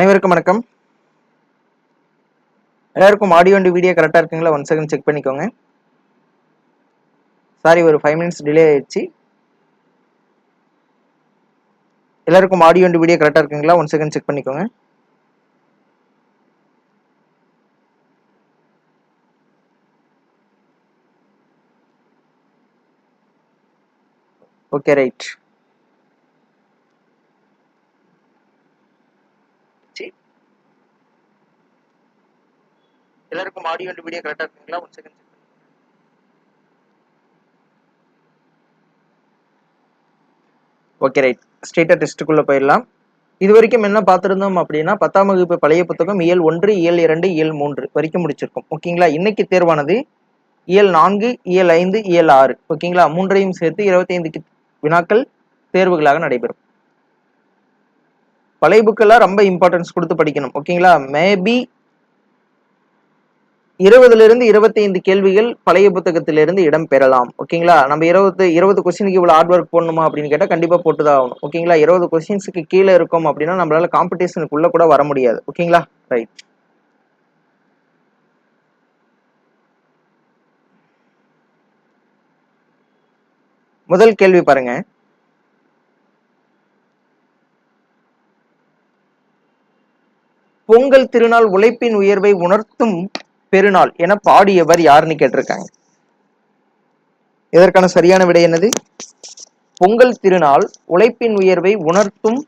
அனைவருக்கும் வணக்கம். எல்லாருக்கும் ஆடியோ அண்ட் வீடியோ கரெக்டாக இருக்குங்களா? ஒன் செகண்ட் செக் பண்ணிக்கோங்க. சாரி ஒரு ஃபைவ் மினிட்ஸ் டிலே ஆயிடுச்சு. எல்லாருக்கும் ஆடியோ அண்ட் வீடியோ கரெக்டாக இருக்குங்களா? ஒன் செகண்ட் செக் பண்ணிக்கோங்க. ஓகே ரைட் எல்லாருக்கும் ஆடியோ அண்ட் வீடியோ கரெக்டாக இருக்குங்களா? ஒன் செகண்ட் ஓகே ரைட் ஸ்டேட்டா டெஸ்ட்டுக்குள்ளே போயிடலாம். இது வரைக்கும் என்ன பார்த்துருந்தோம் அப்படின்னா பத்தாம் வகுப்பு பழைய புத்தகம் இயல் ஒன்று இயல் இரண்டு இயல் மூன்று வரைக்கும் முடிச்சிருக்கோம். ஓகேங்களா இன்னைக்கு தேர்வானது இயல் நான்கு இயல் ஐந்து இயல் ஆறு. ஓகேங்களா மூன்றையும் சேர்த்து இருபத்தைந்துக்கு வினாக்கள் தேர்வுகளாக நடைபெறும். பழைய புக்கெல்லாம் ரொம்ப இம்பார்ட்டன்ஸ் கொடுத்து படிக்கணும். ஓகேங்களா மேபி இருபதுல இருந்து இருபத்தைந்து கேள்விகள் பழைய புத்தகத்திலிருந்து இடம் பெறலாம். ஓகேங்களா? நம்ம இருபது இருபது கொஸ்டினுக்கு இவ்வளவு ஹார்ட் ஒர்க் போடணுமா அப்படின்னு கேட்டா கண்டிப்பா போட்டுதான் ஆகணும். ஓகேங்களா? இருபது கொஸ்டின்ஸுக்கு கீழே இருக்கும் அப்படின்னா நம்மளால காம்படிஷனுக்குள்ளே கூட வர முடியாது. ஓகேங்களா? ரைட் முதல் கேள்வி பாருங்க. பொங்கல் திருநாள் உழைப்பின் உயர்வை உணர்த்தும் பெருநாள் என பாடியவர் யாருன்னு கேட்டிருக்காங்க. இதற்கான சரியான விடை என்னது? பொங்கல் திருநாள் உழைப்பின் உயர்வை உணர்த்தும்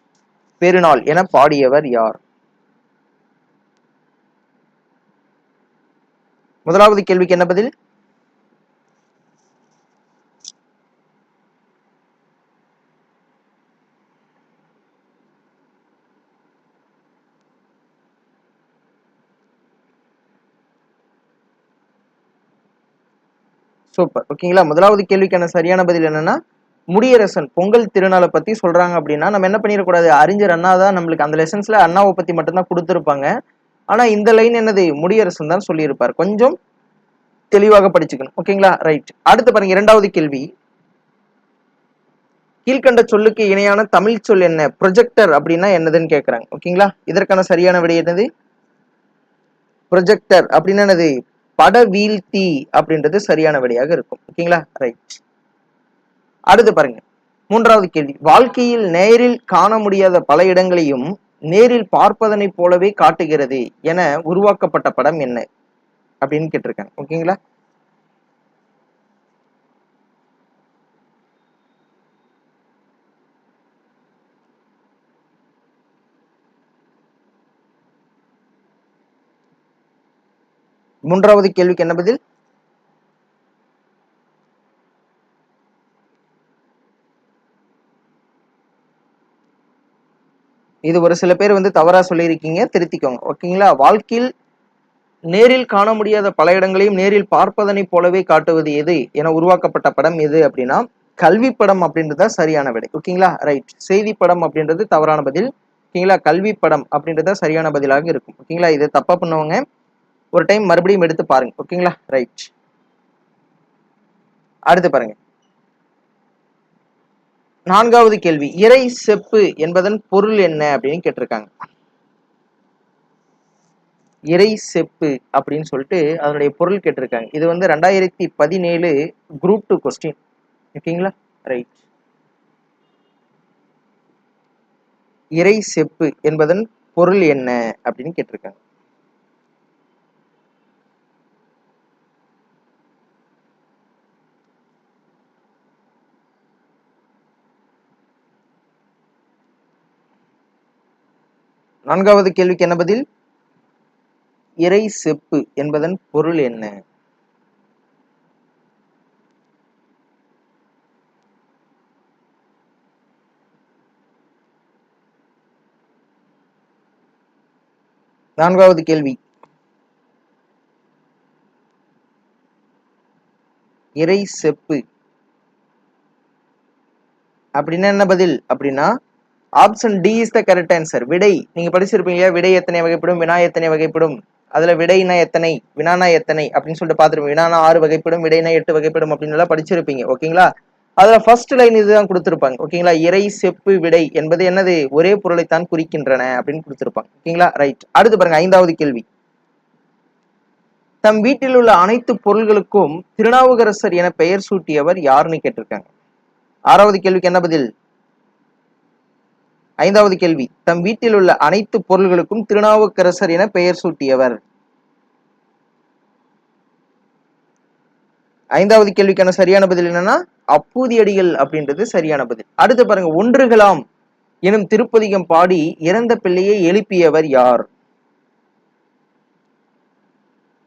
பெருநாள் என பாடியவர் யார்? முதலாவது கேள்விக்கு என்ன பதில்? சூப்பர். ஓகேங்களா? முதலாவது கேள்விக்கான சரியான பதில் என்னன்னா முடியரசன் பொங்கல் திருநாளை பத்தி சொல்றாங்க அப்படின்னா நம்ம என்ன பண்ணிடக்கூடாது அறிஞர் அண்ணா தான் நம்மளுக்கு அந்த லெசன்ஸ்ல அண்ணாவை பத்தி மட்டும்தான் கொடுத்துருப்பாங்க. ஆனா இந்த லைன் என்னது? முடியரசன் தான் சொல்லியிருப்பார். கொஞ்சம் தெளிவாக படிச்சுக்கணும். ஓகேங்களா? ரைட் அடுத்து பாருங்க இரண்டாவது கேள்வி. கீழ்கண்ட சொல்லுக்கு இணையான தமிழ் சொல் என்ன? ப்ரொஜெக்டர் அப்படின்னா என்னதுன்னு கேட்குறாங்க ஓகேங்களா? இதற்கான சரியான விடை என்னது? ப்ரொஜெக்டர் அப்படின்னா என்னது? பட வீழ்த்தி அப்படின்றது சரியான விடையாக இருக்கும். ஓகேங்களா? ரைட் அடுத்து பாருங்க. மூன்றாவது கேள்வி. வாழ்க்கையில் நேரில் காண முடியாத பல இடங்களையும் நேரில் பார்ப்பதனை போலவே காட்டுகிறது என உருவாக்கப்பட்ட படம் என்ன? அப்படின்னு கேட்டிருக்காங்க. ஓகேங்களா? மூன்றாவது கேள்விக்கு என்ன பதில்? இது ஒரு சில பேர் வந்து தவறா சொல்லியிருக்கீங்க திருத்திக்கோங்க. ஓகேங்களா? வாழ்க்கையில் நேரில் காண முடியாத பல இடங்களையும் நேரில் பார்ப்பதனை போலவே காட்டுவது எது என உருவாக்கப்பட்ட படம் எது அப்படின்னா கல்வி படம் அப்படின்றத சரியான விடை. ஓகேங்களா? ரைட் செய்தி படம் அப்படின்றது தவறான பதில். ஓகேங்களா? கல்வி படம் அப்படின்றத சரியான பதிலாக இருக்கும். ஓகேங்களா? இதை தப்பா பண்ணுவாங்க. ஒரு டைம் மறுபடியும் எடுத்து பாருங்க. ஓகேங்களா ரைட் அடுத்து பாருங்க. நான்காவது கேள்வி. இறை செப்பு என்பதன் பொருள் என்ன அப்படின்னு கேட்டிருக்காங்க. இறை செப்பு அப்படின்னு சொல்லிட்டு அதனுடைய பொருள் கேட்டிருக்காங்க. இது வந்து ரெண்டாயிரத்தி பதினேழு குரூப் டூ கொஸ்டின் ஓகேங்களா ரைட் இறை செப்பு என்பதன் பொருள் என்ன அப்படின்னு கேட்டிருக்காங்க. நான்காவது கேள்விக்கு என்ன பதில்? இறை செப்பு என்பதன் பொருள் என்ன? நான்காவது கேள்வி. இறை செப்பு. அப்படின்னா என்ன பதில்? அப்படின்னா option D is the correct answer விடை. நீங்க படிச்சிருப்பீங்க விடை எத்தனை வகைப்படும் வினா எத்தனை வகைப்படும்? அதுல விடைனா எத்தனை வினானா எத்தனை அப்படின்னு சொல்லிட்டு பாத்துருப்பீங்க வினானா ஆறு வகைப்படும் விடைனா எட்டு வகைப்படும் அப்படின்னு எல்லாம் படிச்சிருப்பீங்க. ஓகேங்களா? அதுல ஃபர்ஸ்ட் லைன் இதுதான் கொடுத்துருப்பாங்க. ஓகேங்களா? இறை செப்பு விடை என்பது என்னது? ஒரே பொருளைத்தான் குறிக்கின்றன அப்படின்னு கொடுத்துருப்பாங்க. ஓகேங்களா? ரைட் அடுத்து பாருங்க ஐந்தாவது கேள்வி. தம் வீட்டில் உள்ள அனைத்து பொருள்களுக்கும் திருநாவுக்கரசர் என பெயர் சூட்டியவர் யாருன்னு கேட்டிருக்காங்க. ஆறாவது கேள்விக்கு என்ன பதில்? ஐந்தாவது கேள்வி. தம் வீட்டில் உள்ள அனைத்து பொருள்களுக்கும் திருநாவுக்கரசர் என பெயர் சூட்டியவர். ஐந்தாவது கேள்விக்கான சரியான பதில் என்னன்னா அப்பூதியடிகள் அப்படின்றது சரியான பதில். அடுத்து பாருங்க ஒன்றுகளாம் எனும் திருப்பதிகம் பாடி இறந்த பிள்ளையை எழுப்பியவர் யார்?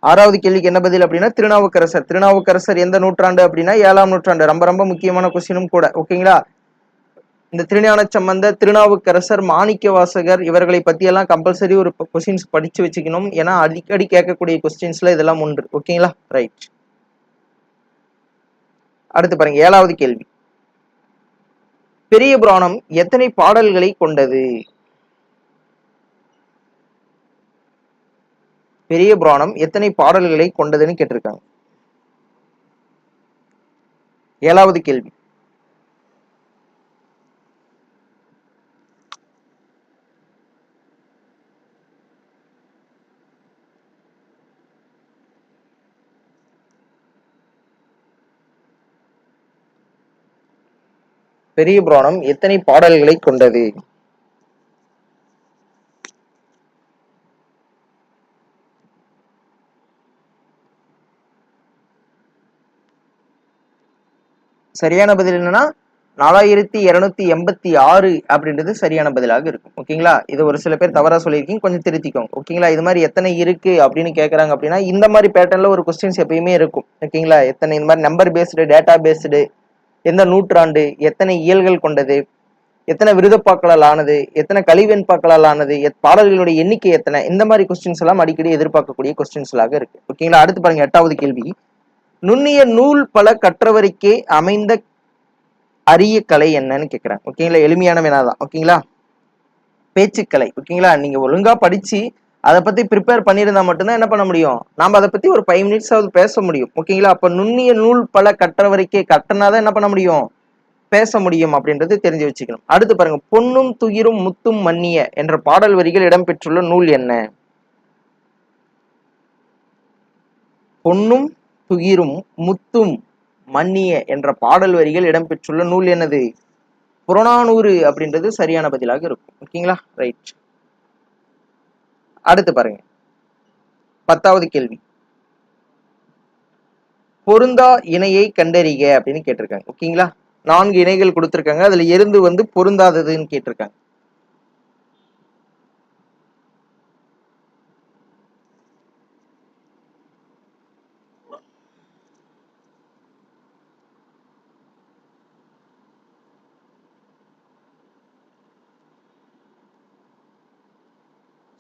ஆறாவது கேள்விக்கு என்ன பதில் அப்படின்னா திருநாவுக்கரசர். திருநாவுக்கரசர் எந்த நூற்றாண்டு அப்படின்னா ஏழாம் நூற்றாண்டு. ரொம்ப ரொம்ப முக்கியமான கொஸ்டினும் கூட. ஓகேங்களா இந்த திருஞான சம்பந்த திருநாவுக்கரசர் மாணிக்க வாசகர் இவர்களை பத்தி எல்லாம் கம்பல்சரி ஒரு கொஸ்டின்ஸ் படிச்சு வச்சுக்கணும். ஏன்னா அடிக்கடி கேட்கக்கூடிய கொஸ்டின்ஸ்ல இதெல்லாம் உண்டு. ஓகேங்களா ரைட் அடுத்து பாருங்க ஏழாவது கேள்வி. பெரிய புராணம் எத்தனை பாடல்களை கொண்டது? பெரிய புராணம் எத்தனை பாடல்களை கொண்டதுன்னு கேட்டிருக்காங்க. ஏழாவது கேள்வி. பெரிய புராணம் எத்தனை பாடல்களை கொண்டது? சரியான பதில் என்னன்னா நாலாயிரத்தி இருநூத்தி எண்பத்தி ஆறு அப்படின்றது சரியான பதிலாக இருக்கும். ஓகேங்களா? இது ஒரு சில பேர் தவறா சொல்லியிருக்கீங்க கொஞ்சம் திருத்திக்கோங்க. ஓகேங்களா? இது மாதிரி எத்தனை இருக்கு அப்படின்னு கேட்கறாங்க அப்படின்னா இந்த மாதிரி பேட்டர்ன்ல ஒரு கொஸ்டின்ஸ் எப்பயுமே இருக்கும். ஓகேங்களா? எத்தனை இந்த மாதிரி நம்பர் பேஸ்டு டேட்டா பேஸ்டு எந்த நூற்றாண்டு எத்தனை இயல்கள் கொண்டது எத்தனை விருதப்பாக்களால் ஆனது எத்தனை கழிவெண்பாக்களால் ஆனது எத் பாடல்களுடைய எண்ணிக்கை எத்தனை இந்த மாதிரி கொஸ்டின்ஸ் எல்லாம் அடிக்கடி எதிர்பார்க்கக்கூடிய கொஸ்டின்ஸ்லாக இருக்கு. ஓகேங்களா அடுத்து பாருங்க எட்டாவது கேள்வி. நுண்ணிய நூல் பல கற்றவருக்கே அமைந்த அரிய கலை என்னன்னு கேட்குறேன் ஓகேங்களா எளிமையான வினாதான் ஓகேங்களா பேச்சுக்கலை. ஓகேங்களா நீங்க ஒழுங்கா படிச்சு அதை பத்தி ப்ரிப்பேர் பண்ணியிருந்தா மட்டும்தான் என்ன பண்ண முடியும்? நாம அதை பத்தி ஒரு ஃபைவ் மினிட்ஸ் ஆகுது பேச முடியும். ஓகேங்களா? அப்ப நுண்ணிய நூல் பல கற்றவரைக்கே கட்டனாதான் என்ன பண்ண முடியும்? பேச முடியும் அப்படின்றது தெரிஞ்சு வச்சுக்கணும். அடுத்து பாருங்க பொன்னும் துயிரும் முத்தும் மன்னிய என்ற பாடல் வரிகள் இடம்பெற்றுள்ள நூல் என்ன? பொன்னும் துயிரும் முத்தும் மன்னிய என்ற பாடல் வரிகள் இடம்பெற்றுள்ள நூல் என்னது? புறநானூறு அப்படின்றது சரியான பதிலாக இருக்கும். ஓகேங்களா? ரைட் அடுத்து பாருங்க. பத்தாவது கேள்வி. பொருந்தா இணையை கண்டறிக அப்படின்னு கேட்டிருக்காங்க. ஓகேங்களா? நான்கு இணைகள் கொடுத்துருக்காங்க. அதுல எருந்து வந்து பொருந்தாததுன்னு கேட்டிருக்காங்க.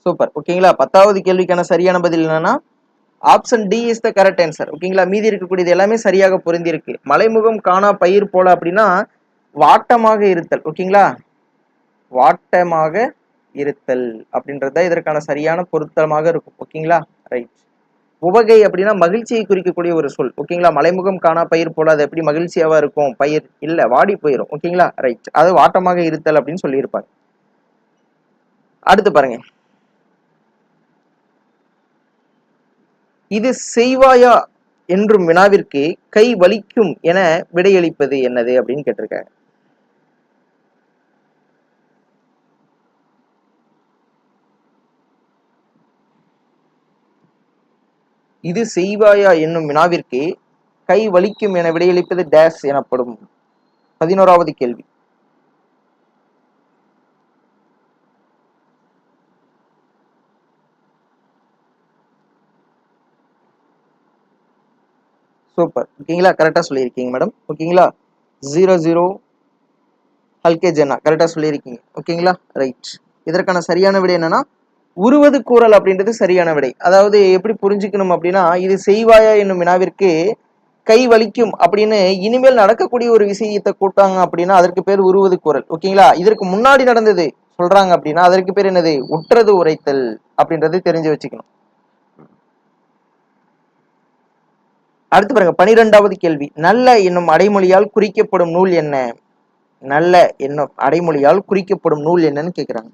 சூப்பர் ஓகேங்களா பத்தாவது கேள்விக்கான சரியான பதில் என்னன்னா option D is the correct answer ஓகேங்களா மீதி இருக்கக்கூடியது எல்லாமே சரியாக பொருந்திருக்கு மலைமுகம் காணா பயிர் போல அப்படின்னா வாட்டமாக இருத்தல். ஓகேங்களா வாட்டமாக இருத்தல் அப்படின்றது தான் இதற்கான சரியான பொருத்தமாக இருக்கும். ஓகேங்களா ரைட் உவகை அப்படின்னா மகிழ்ச்சியை குறிக்கக்கூடிய ஒரு சொல். ஓகேங்களா மலைமுகம் காணா பயிர் போல அது எப்படி மகிழ்ச்சியாவா இருக்கும்? பயிர். இல்ல வாடி போயிடும் ஓகேங்களா ரைட் அது வாட்டமாக இருத்தல் அப்படின்னு சொல்லியிருப்பாங்க. அடுத்து பாருங்க. இது செய்வாயா என்றும் வினாவிற்கு கை வலிக்கும் என விடையளிப்பது என்னது அப்படின்னு கேட்டிருக்காங்க. இது செய்வாயா என்னும் வினாவிற்கு கை வலிக்கும் என விடையளிப்பது டேஸ் எனப்படும். பதினோராவது கேள்வி. சூப்பர். ஓகேங்களா? கரெக்டாக சொல்லியிருக்கீங்க மேடம் ஓகேங்களா? ஜீரோ ஜீரோ ஹல்கே ஜென்னா. கரெக்டாக சொல்லியிருக்கீங்க. ஓகேங்களா? ரைட் இதற்கான சரியான விடை என்னன்னா உருவது கூறல் அப்படின்றது சரியான விடை. அதாவது எப்படி புரிஞ்சுக்கணும் அப்படின்னா இது செய்வாயா என்னும் வினாவிற்கு கை வலிக்கும் அப்படின்னு இனிமேல் நடக்கக்கூடிய ஒரு விஷயத்தை கூட்டாங்க அப்படின்னா அதற்கு பேர் உருவது கூறல். ஓகேங்களா? இதற்கு முன்னாடி நடந்தது சொல்றாங்க அப்படின்னா அதற்கு பேர் என்னது? உற்றது உரைத்தல் அப்படின்றது தெரிஞ்சு வச்சுக்கணும். அடுத்து பாருங்க பனிரெண்டாவது கேள்வி. நல்ல என்னும் அடைமொழியால் குறிக்கப்படும் நூல் என்ன? நல்ல என்னும் அடைமொழியால் குறிக்கப்படும் நூல் என்னன்னு கேக்குறாங்க.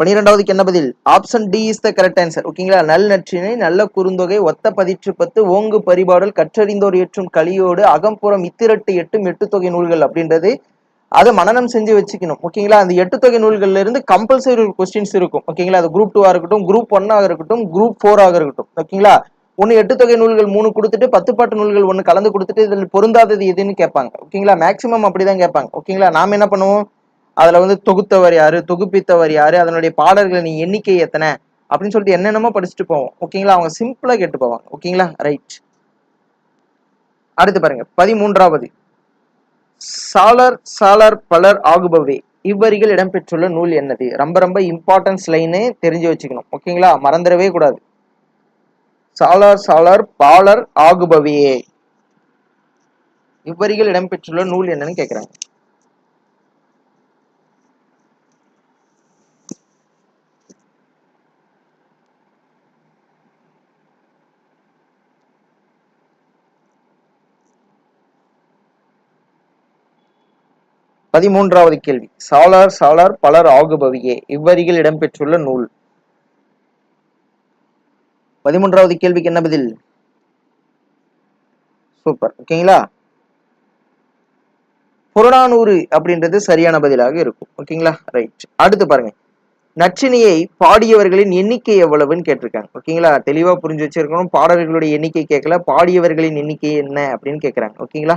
பனிரெண்டாவதுக்கு என்ன பதில்? Option D is the correct answer ஓகேங்களா? நல் நற்றினை நல்ல குறுந்தொகை ஒத்த பதிற்று பத்து ஓங்கு பரிபாடல் கற்றறிந்தோர் ஏற்றும் கலியோடு அகம்புறம் இத்திரட்டு எட்டும் எட்டு தொகை நூல்கள் அப்படின்றது அதை மனனம் செஞ்சு வச்சுக்கணும். ஓகேங்களா? அந்த எட்டு தொகை நூல்கள்ல இருந்து கம்பல்சரி ஒரு கொஸ்டின்ஸ் இருக்கும். ஓகேங்களா? அது குரூப் டூ இருக்கட்டும் குரூப் ஒன்னாக இருக்கட்டும் குரூப் ஃபோராக இருக்கட்டும். ஓகேங்களா? ஒன்னு எட்டு தொகை நூல்கள் மூணு கொடுத்துட்டு பத்து பாட்டு நூல்கள் ஒன்று கலந்து கொடுத்துட்டு இதில் பொருந்தாதது எதுன்னு கேட்பாங்க. ஓகேங்களா? மேக்சிமம் அப்படிதான் கேட்பாங்க. ஓகேங்களா? நாம என்ன பண்ணுவோம்? அதுல வந்து தொகுத்தவர் யாரு? தொகுப்பித்தவர் யாரு? அதனுடைய பாடல்களின் எண்ணிக்கை எத்தனை? அப்படின்னு சொல்லிட்டு என்னென்னமோ படிச்சுட்டு போவோம். ஓகேங்களா? அவங்க சிம்பிளா கேட்டு போவாங்க. ஓகேங்களா? ரைட் அடுத்து பாருங்க. பதிமூன்றாவது. சாலர் சாலர் பலர் ஆகுபவே. இவ்வரிகள் இடம்பெற்றுள்ள நூல் என்னது? ரொம்ப ரொம்ப இம்பார்ட்டன்ஸ் லைனே தெரிஞ்சு வச்சுக்கணும். ஓகேங்களா? மறந்துடவே கூடாது. சாலார் சாலர் பாலர் ஆகுபவையே. இவ்வரிகள் இடம்பெற்றுள்ள நூல் என்னன்னு கேட்குறாங்க பதிமூன்றாவது கேள்வி. சாலார் சாலார் பலர் ஆகுபவியே. இவ்வரிகள் இடம்பெற்றுள்ள நூல். பதிமூன்றாவது கேள்விக்கு என்ன பதில்? சூப்பர். ஓகேங்களா? புறநானூறு அப்படின்றது சரியான பதிலாக இருக்கும். ஓகேங்களா? ரைட் அடுத்து பாருங்க. நச்சினியை பாடியவர்களின் எண்ணிக்கை எவ்வளவுன்னு கேட்டிருக்காங்க. ஓகேங்களா? தெளிவா புரிஞ்சு வச்சிருக்கணும். பாடல்களுடைய எண்ணிக்கை கேட்கல. பாடியவர்களின் எண்ணிக்கை என்ன அப்படின்னு கேட்கறாங்க. ஓகேங்களா?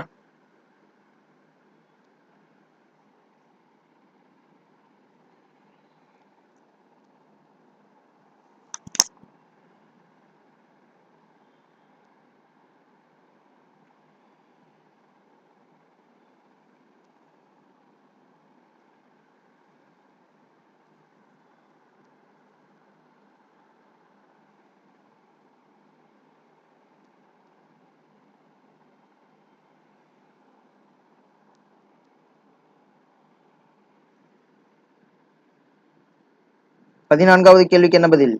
பதினான்காவது கேள்விக்கு என்ன பதில்?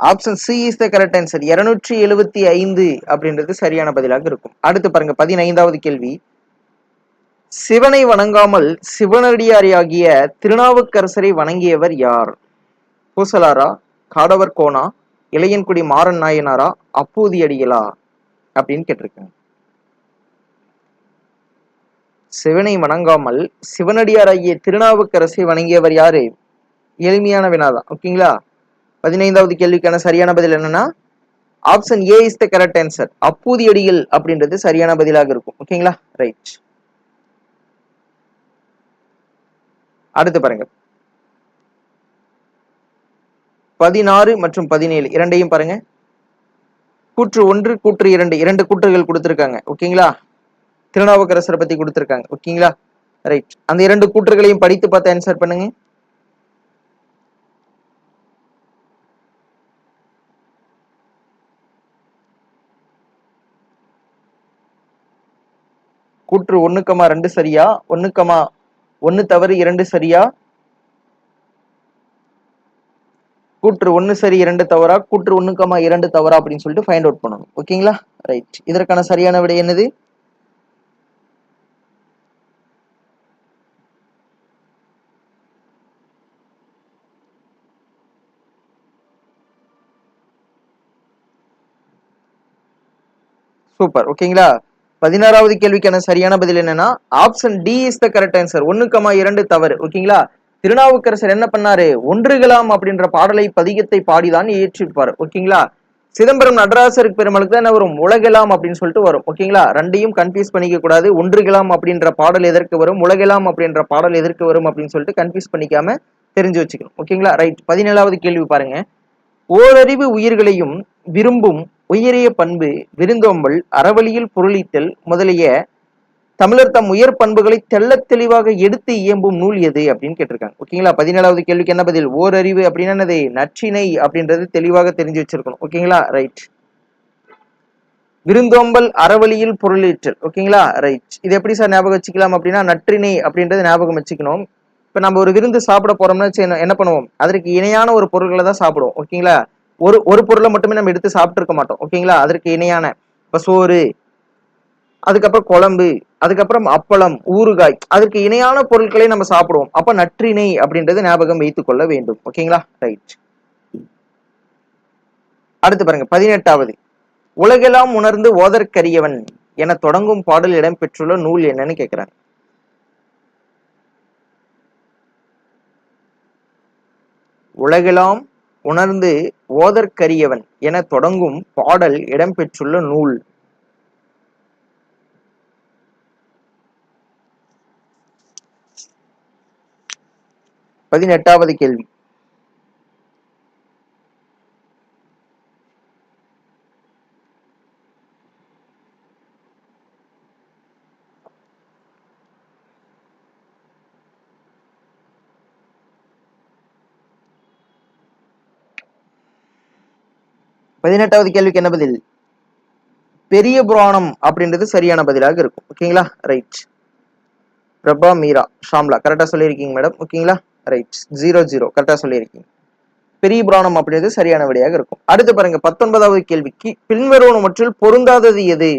Option C is the correct answer இருநூற்றி எழுபத்தி ஐந்து அப்படின்றது சரியான பதிலாக இருக்கும். அடுத்து பாருங்க பதினைந்தாவது கேள்வி. சிவனை வணங்காமல் சிவனடியாரியாகிய திருநாவுக்கரசரை வணங்கியவர் யார்? பூசலாரா காடவர் கோனா இளையன்குடி மாறன் நாயனாரா அப்பூதி அடிகளா அப்படின்னு கேட்டிருக்காங்க. சிவனை வணங்காமல் சிவனடியாராகிய திருநாவுக்கரசை வணங்கியவர் யாரு? எளிமையான வினாதான் ஓகேங்களா? பதினைந்தாவது கேள்விக்கான சரியான பதில் என்னன்னா option A is the correct answer Appoothi Adigal அப்படின்றது சரியான பதிலாக இருக்கும். ஓகேங்களா? ரைட் அடுத்து பாருங்க. பதினாறு மற்றும் பதினேழு இரண்டையும் பாருங்க. கூற்று ஒன்று கூற்று இரண்டு இரண்டு கூற்றுகள் கொடுத்துருக்காங்க. ஓகேங்களா? திருநாவுக்கரசரை பத்தி கொடுத்துருக்காங்க. ஓகேங்களா? ரைட் அந்த இரண்டு கூற்றுகளையும் படித்து பார்த்து ஆன்சர் பண்ணுங்க. கூற்று ஒண்ணுக்கமா ரெண்டு சரியா? ஒன்று கமா ஒன்று தவறு இரண்டு சரியா? கூற்று ஒன்று சரி இரண்டு தவறா? கூற்று ஒண்ணுக்கமா இரண்டு தவறா அப்படின்னு சொல்லிட்டு ஃபைண்ட் அவுட் பண்ணணும். ஓகேங்களா ரைட் இதற்கான சரியான விடை என்னது? சூப்பர் ஓகேங்களா பதினாறாவது கேள்விக்கான சரியான பதில் என்னன்னா option D is the correct answer ஒன்னுக்கமா இரண்டு தவறு. ஓகேங்களா? திருநாவுக்கரசர் என்ன பண்ணாரு? ஒன்றுகலாம் அப்படின்ற பாடலை பதிகத்தை பாடிதான் இயற்றிருப்பார். ஓகேங்களா? சிதம்பரம் நடராசருக்கு பெருமாளுக்கு தான் என்ன வரும்? உலகலாம் அப்படின்னு சொல்லிட்டு வரும். ஓகேங்களா? ரெண்டையும் கன்ஃபியூஸ் பண்ணிக்க கூடாது. ஒன்றுகலாம் அப்படின்ற பாடல் எதற்கு வரும்? உலகலாம் அப்படின்ற பாடல் எதற்கு வரும் அப்படின்னு சொல்லிட்டு கன்ஃபியூஸ் பண்ணிக்காம தெரிஞ்சு வச்சுக்கணும். ஓகேங்களா? ரைட் பதினேழாவது கேள்வி பாருங்க. ஓரறிவு உயிர்களையும் விரும்பும் உயரிய பண்பு விருந்தோம்பல் அறவழியில் பொருளித்தல் முதலிய தமிழர் தம் உயர் பண்புகளை தெள்ளத் தெளிவாக எடுத்து இயம்பும் நூல் எது அப்படின்னு கேட்டிருக்காங்க. ஓகேங்களா? பதினேழாவது கேள்விக்கு என்ன பதில்? ஓரறிவு அப்படின்னா என்னது? நற்றினை அப்படின்றது தெளிவாக தெரிஞ்சு வச்சிருக்கணும். ஓகேங்களா? ரைட் விருந்தோம்பல் அறவழியில் பொருளீற்றல். ஓகேங்களா? ரைட் இது எப்படி சார் ஞாபகம் வச்சுக்கலாம் அப்படின்னா நற்றினை அப்படின்றது ஞாபகம் வச்சுக்கணும். இப்ப நம்ம ஒரு விருந்து சாப்பிட போறோம்னா வச்சு என்ன- பண்ணுவோம்? அதற்கு இணையான ஒரு பொருட்களை தான் சாப்பிடுவோம் ஓகேங்களா? ஒரு ஒரு பொருளை மட்டுமே நம்ம எடுத்து சாப்பிட்டு இருக்க மாட்டோம் ஓகேங்களா? அதற்கு இணையான இப்போ சோறு அதுக்கப்புறம் குழம்பு அதுக்கப்புறம் அப்பளம் ஊறுகாய் அதற்கு இணையான பொருட்களை நம்ம சாப்பிடுவோம். அப்ப நற்றிணை அப்படின்றது ஞாபகம் வைத்துக் கொள்ள வேண்டும் ஓகேங்களா? ரைட். அடுத்து பாருங்க பதினெட்டாவது. உலகெல்லாம் உணர்ந்து ஓதற்கரியவன் என தொடங்கும் பாடல் இடம்பெற்றுள்ள நூல் என்னன்னு கேட்கிறாங்க உலகெல்லாம் உணர்ந்து ஓதற்கரியவன் என தொடங்கும் பாடல் இடம்பெற்றுள்ள நூல். பதினெட்டாவது கேள்வி. பதினெட்டாவது கேள்விக்கு என்ன பதில்? பெரிய புராணம் அப்படின்றது சரியான பதிலாக இருக்கும். ஓகேங்களா ரைட் பிரபா மீரா ஷாம்லா. கரெக்டா சொல்லியிருக்கீங்க மேடம் ஓகேங்களா ரைட் ஜீரோ ஜீரோ கரெக்டா சொல்லியிருக்கீங்க. பெரிய புராணம் அப்படின்றது சரியான விடையாக இருக்கும். அடுத்து பாருங்க பத்தொன்பதாவது கேள்விக்கு பின்வருவனவற்றில் பொருந்தாதது எது?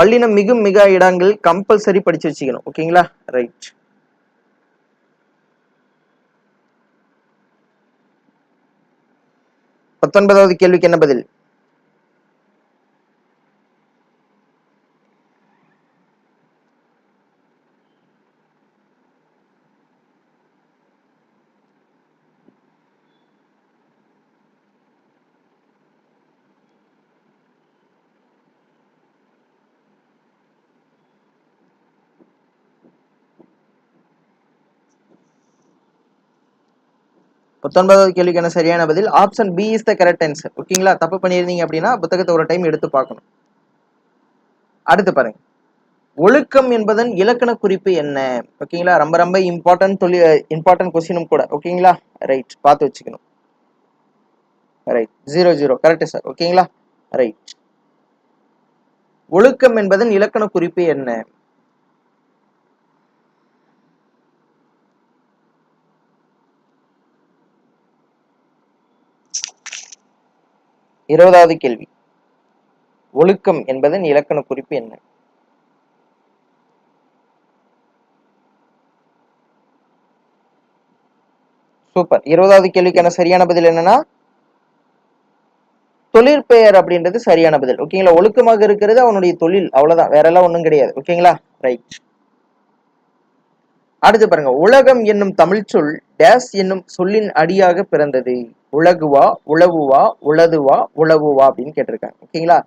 வல்லினம் மிகும் மிக இடங்கள் கம்பல்சரி படிச்சு வச்சுக்கணும். ஓகேங்களா ரைட் பத்தொன்பதாவது கேள்விக்கு என்ன பதில்? பத்தொன்பதாவது கேள்விக்கான சரியான பதில் option B is the correct answer ஓகேங்களா தப்பு பண்ணியிருந்தீங்க அப்படின்னா புத்தகத்தை ஒரு டைம் எடுத்து பார்க்கணும். அடுத்து பாருங்க. ஒழுக்கம் என்பதன் இலக்கண குறிப்பு என்ன? ஓகேங்களா ரொம்ப ரொம்ப இம்பார்ட்டன்ட் தொழில் இம்பார்ட்டன்ட் கொஸ்டினும் கூட. ஓகேங்களா ரைட் பார்த்து வச்சுக்கணும். Right zero zero correct sir ஓகேங்களா ரைட் ஒழுக்கம் என்பதன் இலக்கண குறிப்பு என்ன? இருபதாவது கேள்வி. ஒழுக்கம் என்பதன் இலக்கண குறிப்பு என்ன? சூப்பர். இருபதாவது கேள்விக்கான சரியான பதில் என்னன்னா தொழிற்பெயர் அப்படின்றது சரியான பதில். ஓகேங்களா ஒழுக்கமாக இருக்கிறது அவனுடைய தொழில். அவ்வளவுதான். வேற எல்லாம் ஒண்ணும் கிடையாது. ஓகேங்களா ரைட் அடுத்து பாருங்க. உலகம் என்னும் தமிழ் சொல் டேஸ் என்னும் சொல்லின் அடியாக பிறந்தது. உலகுவா உழவுவா உளதுவா உழவுவா அப்படின்னு கேட்டிருக்காங்க. ஓகேங்களா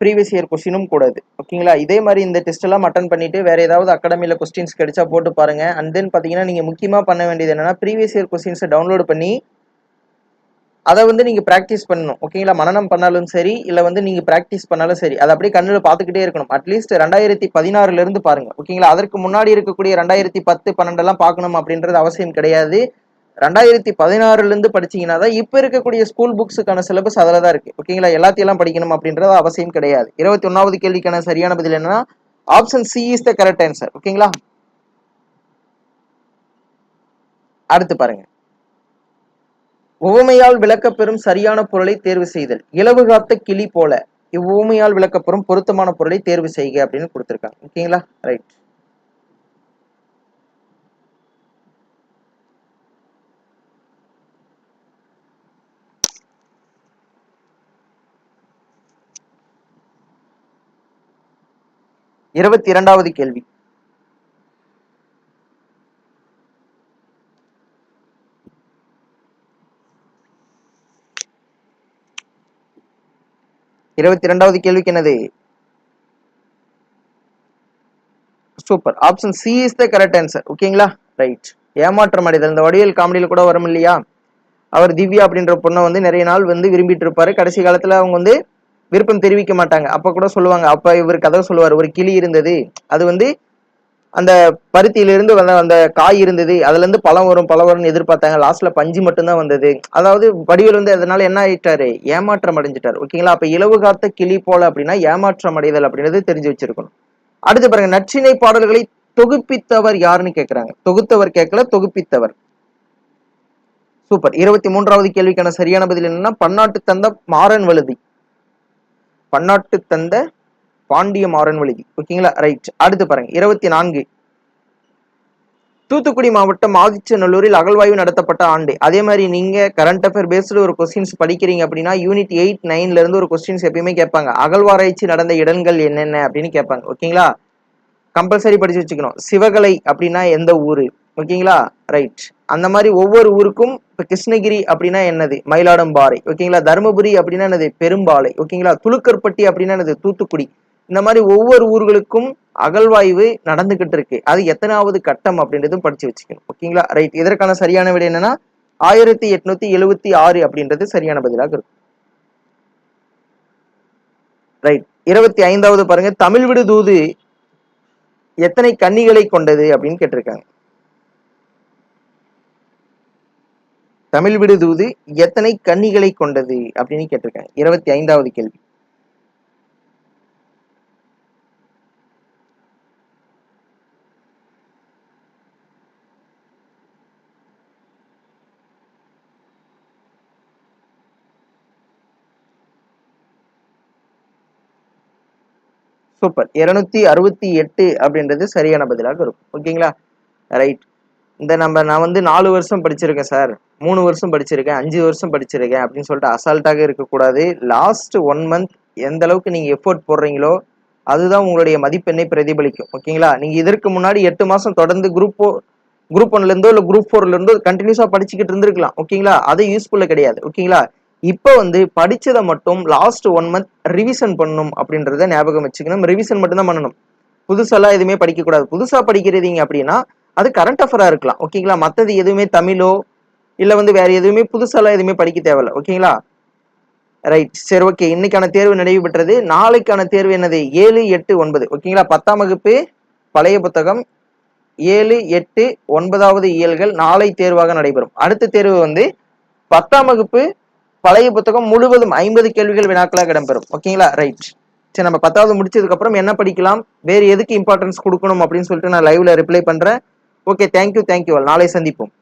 ப்ரீவியஸ் இயர் கொஸ்டினும் கூடாது ஓகேங்களா இதே. மாதிரி இந்த டெஸ்ட் எல்லாம் அட்டன் பண்ணிட்டு வேற ஏதாவது அகாடமியில கொஸ்டின்ஸ் கிடைச்சா போட்டு பாருங்க. அண்ட் தென் பாத்தீங்கன்னா நீங்க முக்கியமா பண்ண வேண்டியது என்னன்னா ப்ரீவியஸ் இயர் கொஸ்டின்ஸை டவுன்லோட் பண்ணி அதை வந்து நீங்க ப்ராக்டிஸ் பண்ணணும். ஓகேங்களா மனநம் பண்ணாலும் சரி இல்ல வந்து நீங்க ப்ராக்டிஸ் பண்ணாலும் சரி. அதை அப்படியே கண்ணுல பாத்துக்கிட்டே இருக்கணும். அட்லீஸ்ட் ரெண்டாயிரத்தி பதினாறுல இருந்து பாருங்க. ஓகேங்களா அதற்கு முன்னாடி இருக்கக்கூடிய ரெண்டாயிரத்தி பத்து பன்னெண்டு எல்லாம் பார்க்கணும் அப்படின்றது அவசியம் கிடையாது. ரெண்டாயிரத்தி பதினாறுல இருந்து படிச்சீங்கன்னா தான் இப்போ இருக்கக்கூடிய ஸ்கூல் புக்ஸுக்கான சிலபஸ் அதில் தான் இருக்கு. ஓகேங்களா எல்லாத்தையெல்லாம் படிக்கணும் அப்படின்றது அவசியம் கிடையாது. இருபத்தி ஒன்னாவது கேள்விக்கான சரியான பதில் என்னன்னா option C is the correct answer ஓகேங்களா அடுத்து பாருங்க. உவமையால் விளக்கப்பெறும் சரியான பொருளை தேர்வு செய்தல். இலவு காத்த கிளி போல இவ்வுவமையால் விளக்கப்பெறும் பொருத்தமான பொருளை தேர்வு செய்க அப்படின்னு கொடுத்துருக்காங்க. ஓகேங்களா ரைட் இருபத்தி இரண்டாவது கேள்வி. இருபத்தி இரண்டாவது கேள்விக்கு என்னது? Super. Option C is the correct answer ஓகேங்களா ரைட் ஏமாற்றம் அடைதல். இந்த வடிவேல் காமெடியில் கூட வரும் இல்லையா? அவர் திவ்யா அப்படின்ற பொண்ணை வந்து நிறைய நாள் வந்து விரும்பிட்டு இருப்பாரு. கடைசி காலத்துல அவங்க வந்து விருப்பம் தெரிவிக்க மாட்டாங்க. அப்ப கூட சொல்லுவாங்க அப்ப இவர் கதை சொல்லுவார் ஒரு கிளி இருந்தது. அது வந்து அந்த பருத்தியிலிருந்து வந்த அந்த காய் இருந்தது. அதுல இருந்து பழம் வரும் பழம் வரும்னு எதிர்பார்த்தாங்க. லாஸ்ட்ல பஞ்சு மட்டும்தான் வந்தது. அதாவது வடிவேல் வந்து அதனால என்ன ஆயிட்டாரு? ஏமாற்றம் அடைஞ்சிட்டாரு. ஓகேங்களா அப்ப இலவு காத்த கிளி போல அப்படின்னா ஏமாற்றம் அடைதல் அப்படின்றது தெரிஞ்சு வச்சிருக்கணும். அடுத்து பாருங்க நற்றிணை பாடல்களை தொகுப்பித்தவர் யாருன்னு கேட்கிறாங்க தொகுத்தவர் கேட்கல தொகுப்பித்தவர். சூப்பர். இருபத்தி மூன்றாவது கேள்விக்கான சரியான பதில் என்னன்னா பன்னாட்டு தந்த மாறன் வழுதி. பன்னாட்டு தந்த பாண்டிய மாறன் ஓகேங்களா? ரைட் அடுத்து பாருங்க. இருபத்தி நான்கு. தூத்துக்குடி மாவட்டம் ஆதிச்சநல்லூரில் அகழ்வாய்வு நடத்தப்பட்ட ஆண்டு. அதே மாதிரி நீங்க கரண்ட் அஃபேர் பேஸ்டு ஒரு கொஸ்டின்ஸ் படிக்கிறீங்க அப்படின்னா யூனிட் எயிட் நைன்ல இருந்து ஒரு கொஸ்டின்ஸ் எப்பயுமே கேட்பாங்க. அகழ்வாராய்ச்சி நடந்த இடங்கள் என்னென்ன அப்படின்னு கேட்பாங்க. ஓகேங்களா? கம்பல்சரி படிச்சு வச்சுக்கணும். சிவகலை அப்படின்னா எந்த ஊரு? ஓகேங்களா? ரைட் அந்த மாதிரி ஒவ்வொரு ஊருக்கும் இப்ப கிருஷ்ணகிரி அப்படின்னா என்னது? மயிலாடம்பாறை. ஓகேங்களா? தருமபுரி அப்படின்னா என்னது? பெரும்பாலை. ஓகேங்களா? துளுக்கற்பட்டி அப்படின்னா என்னது? தூத்துக்குடி. இந்த மாதிரி ஒவ்வொரு ஊர்களுக்கும் அகழ்வாய்வு நடந்துகிட்டு இருக்கு. அது எத்தனாவது கட்டம் அப்படின்றதும் படிச்சு வச்சுக்கணும். ஓகேங்களா? ரைட் இதற்கான சரியான விட என்னன்னா ஆயிரத்தி எட்நூத்தி எழுவத்தி ஆறு அப்படின்றது சரியான பதிலாக இருக்கும். ரைட் இருபத்தி ஐந்தாவது பாருங்க. தமிழ் விடு தூது எத்தனை கன்னிகளை கொண்டது அப்படின்னு கேட்டிருக்காங்க. தமிழ் விடு தூது எத்தனை கன்னிகளை கொண்டது அப்படின்னு கேட்டிருக்கேன் இருபத்தி ஐந்தாவது கேள்வி. சூப்பர். இருநூத்தி அறுபத்தி எட்டு அப்படின்றது சரியான பதிலாக இருக்கும். ஓகேங்களா? ரைட். இந்த நம்ம நான் வந்து நாலு வருஷம் படிச்சிருக்கேன் சார். மூணு வருஷம் படிச்சிருக்கேன் அஞ்சு வருஷம் படிச்சிருக்கேன் அப்படின்னு சொல்லிட்டு அசால்ட்டாக இருக்கக்கூடாது. லாஸ்ட் ஒன் மந்த் எந்த அளவுக்கு நீங்கள் எஃபோர்ட் போடுறீங்களோ அதுதான் உங்களுடைய மதிப்பெண்ணை பிரதிபலிக்கும். ஓகேங்களா? நீங்கள் இதற்கு முன்னாடி எட்டு மாதம் தொடர்ந்து குரூப் குரூப் ஒன்லேருந்தோ இல்லை குரூப் ஃபோர்லேருந்தோ கண்டினியூஸாக படிச்சுக்கிட்டு இருந்திருக்கலாம். ஓகேங்களா? அது யூஸ்ஃபுல்லாக கிடையாது. ஓகேங்களா? இப்போ வந்து படித்ததை மட்டும் லாஸ்ட் ஒன் மந்த் ரிவிஷன் பண்ணணும் அப்படின்றத ஞாபகம் வச்சுக்கணும். ரிவிஷன் மட்டும் தான் பண்ணணும். புதுசெல்லாம் எதுவுமே படிக்கக்கூடாது. புதுசாக புதுசா படிக்கிறீங்க அப்படின்னா அது கரண்ட் அஃபராக இருக்கலாம். ஓகேங்களா மற்றது எதுவுமே தமிழோ இல்லை வந்து வேற எதுவுமே புதுசாலாம் எதுவுமே படிக்க தேவையில்ல. ஓகேங்களா ரைட் சரி ஓகே இன்னைக்கான தேர்வு நிறைவு பெற்றது நாளைக்கான தேர்வு என்னது? ஏழு எட்டு ஒன்பது. ஓகேங்களா பத்தாம் வகுப்பு பழைய புத்தகம். ஏழு எட்டு ஒன்பதாவது இயல்கள் நாளை தேர்வாக நடைபெறும். அடுத்த தேர்வு வந்து பத்தாம் வகுப்பு பழைய புத்தகம் முழுவதும் ஐம்பது கேள்விகள் வினாக்களாக இடம்பெறும். ஓகேங்களா ரைட் சரி நம்ம பத்தாவது முடிச்சதுக்கப்புறம் என்ன படிக்கலாம்? வேறு எதுக்கு இம்பார்ட்டன்ஸ் கொடுக்கணும் அப்படின்னு சொல்லிட்டு நான் லைவ்ல ரிப்ளை பண்ணுறேன் ஓகே தேங்க்யூ தேங்க்யூ நாளை சந்திப்போம்.